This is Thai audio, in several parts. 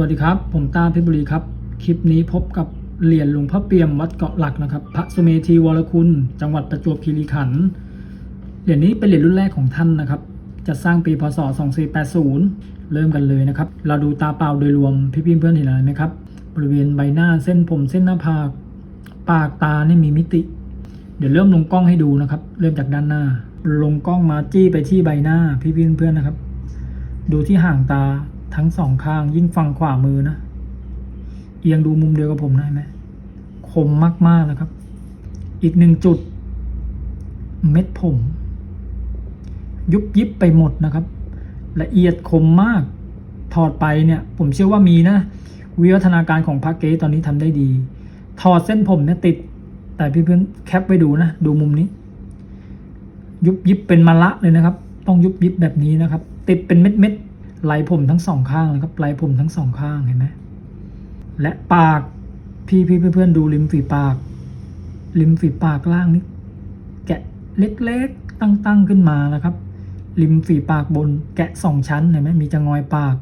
วัสดีครับ ผมตาเพชรบุรีครับ คลิปนี้พบกับเหรียญหลวงพ่อเปียมวัดเกาะหลักนะครับ พระสุเมธีวรคุณ จังหวัดประจวบคีรีขันธ์เหรียญนี้เป็นเหรียญรุ่นแรกของท่านนะครับ จะสร้างปีพศ 2480 เริ่มกันเลยนะครับ เราดูตาเปล่าโดยรวมพี่ๆเพื่อนเห็นอะไรไหมครับ บริเวณใบหน้าเส้นผมเส้นหน้าผากปากตาเนี่ยมีมิติ เดี๋ยวเริ่มลงกล้องให้ดูนะครับ เริ่มจากด้านหน้า ลงกล้องมาจี้ไปที่ใบหน้าพี่ๆเพื่อนนะครับ ดูที่ห่างตา ทั้งสองข้างยิ่งฝั่งขวามือนะ เอียงดูมุมเดียวกับผมได้ไหมคมมากๆนะครับ อีกหนึ่งจุด เม็ดผม ยุบยิบไปหมดนะครับ ละเอียดคมมากถอดไปเนี่ย ผมเชื่อว่ามีนะ วิวัฒนาการของพระเกตอนนี้ทำได้ดี ถอดเส้นผมเนี่ยติด แต่พี่เพื่อนแคปไว้ดูนะ ดูมุมนี้ ยุบยิบเป็นมะละเลยนะครับ ต้องยุบยิบแบบนี้นะครับ ติดเป็นเม็ดเม็ดๆ ไหลผมทั้งสองข้างเลยครับไหลผมทั้งสองข้างเห็นไหมและปากพี่พี่เพื่อนๆดูริมฝีปาก ริมฝีปากล่างนี่แกะเล็กๆตั้งๆขึ้นมานะครับ ริมฝีปากบนแกะสองชั้นเห็นไหมมีจะงอยปาก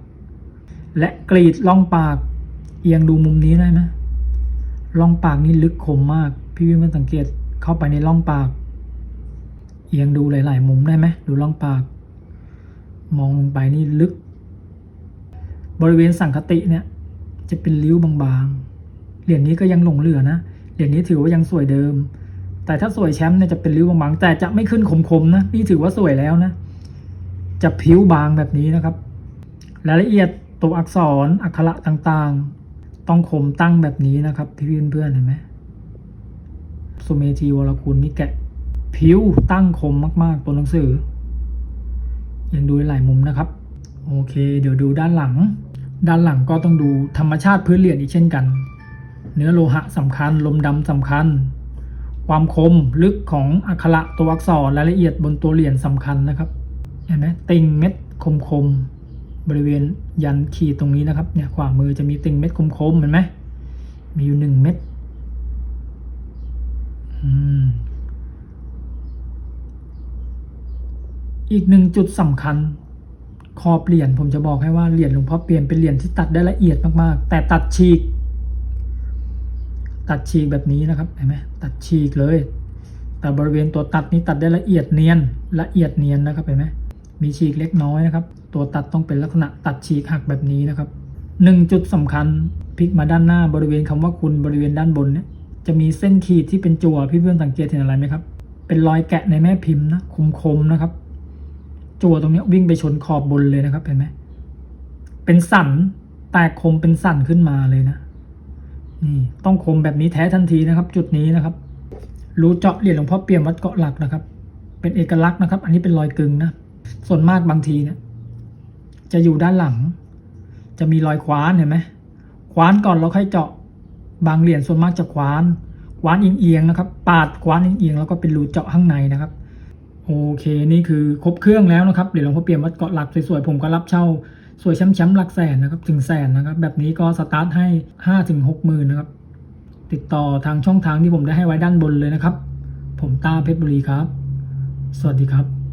และกรีดล่องปากเอียงดูมุมนี้ได้ไหมล่องปากนี่ลึกคมมาก พี่พี่เพื่อนสังเกตเข้าไปในล่องปาก เอียงดูหลาย ๆ มุมได้ไหมดูล่องปาก มองลงไปนี่ลึก บริเวณสังคติเนี่ยจะเป็นริ้วบางๆ เหรียญนี้ก็ยังหลงเหลือนะ เหรียญนี้ถือว่ายังสวยเดิม แต่ถ้าสวยแชมป์เนี่ยจะเป็นริ้วบางๆ แต่จะไม่ขึ้นคมๆนะ นี่ถือว่าสวยแล้วนะ จะผิวบางแบบนี้นะครับ รายละเอียดตัวอักษรอักขระต่างๆ ต้องคมตั้งแบบนี้นะครับพี่เพื่อนๆเห็นไหมสุเมธีวรคุณนี่แกะผิวตั้งคมมาก ๆตัวหนังสือ ยังดูได้หลายมุมนะครับ โอเค เดี๋ยวดูด้านหลัง ด้านหลังก็ต้องดูธรรมชาติพื้นเหรียญอีกเช่นกัน เนื้อโลหะสำคัญ ลมดำสำคัญ ความคมลึกของอักขระตัวอักษรรายละเอียดบนตัวเหรียญสำคัญนะครับเห็นไหมติ่งเม็ดคมคมบริเวณยันขีดตรงนี้นะครับเนี่ยขวามือจะมีติ่งเม็ดคมคมเห็นไหมมีอยู่หนึ่งเม็ดอีกหนึ่งจุดสำคัญ ขอบเหรียญผมจะบอกให้ว่าเหรียญหลวงพ่อเปลี่ยนเป็นเหรียญที่ตัดได้ละเอียดมากๆ แต่ตัดฉีก ตัดฉีกแบบนี้นะครับเห็นไหมตัดฉีกเลย แต่บริเวณตัวตัดนี้ตัดได้ละเอียดเนียนละเอียดเนียนนะครับเห็นไหมมีฉีกเล็กน้อยนะครับ ตัวตัดต้องเป็นลักษณะตัดฉีกหักแบบนี้นะครับหนึ่งจุดสำคัญพลิกมาด้านหน้าบริเวณคำว่าคุณบริเวณด้านบนเนี่ยจะมีเส้นขีดที่เป็นจั่วพี่เพื่อนสังเกตเห็นอะไรไหมครับ เป็นรอยแกะในแม่พิมพ์นะคมๆนะครับ จั่วตรงนี้วิ่งไปชนขอบบนเลยนะครับเห็นไหมเป็นสันแตกคมเป็นสันขึ้นมาเลยนะ นี่ต้องคมแบบนี้แท้ทันทีนะครับ จุดนี้นะครับรู้เจาะเหรียญหลวงพ่อเปี่ยมวัดเกาะหลักนะครับ เป็นเอกลักษณ์นะครับ อันนี้เป็นรอยกึ่งนะส่วนมากบางทีเนี่ยจะอยู่ด้านหลัง จะมีรอยคว้านเห็นไหมคว้านก่อนแล้วค่อยเจาะบางเหรียญส่วนมากจะคว้านคว้านเอียงๆนะครับ ปาดคว้านเอียงๆแล้วก็เป็นรูเจาะข้างในนะครับ โอเคนี่คือครบเครื่องแล้วนะครับเหรียญหลวงพ่อเปี่ยมวัดเกาะหลักสวยๆผมก็รับเช่าสวยช้ำๆหลักแสนนะครับถึงแสนนะครับแบบนี้ก็สตาร์ทให้ห้าถึงหกหมื่นนะครับติดต่อทางช่องทางที่ผมได้ให้ไว้ด้านบนเลยนะครับ ผมตาเพชรบุรีครับ สวัสดีครับ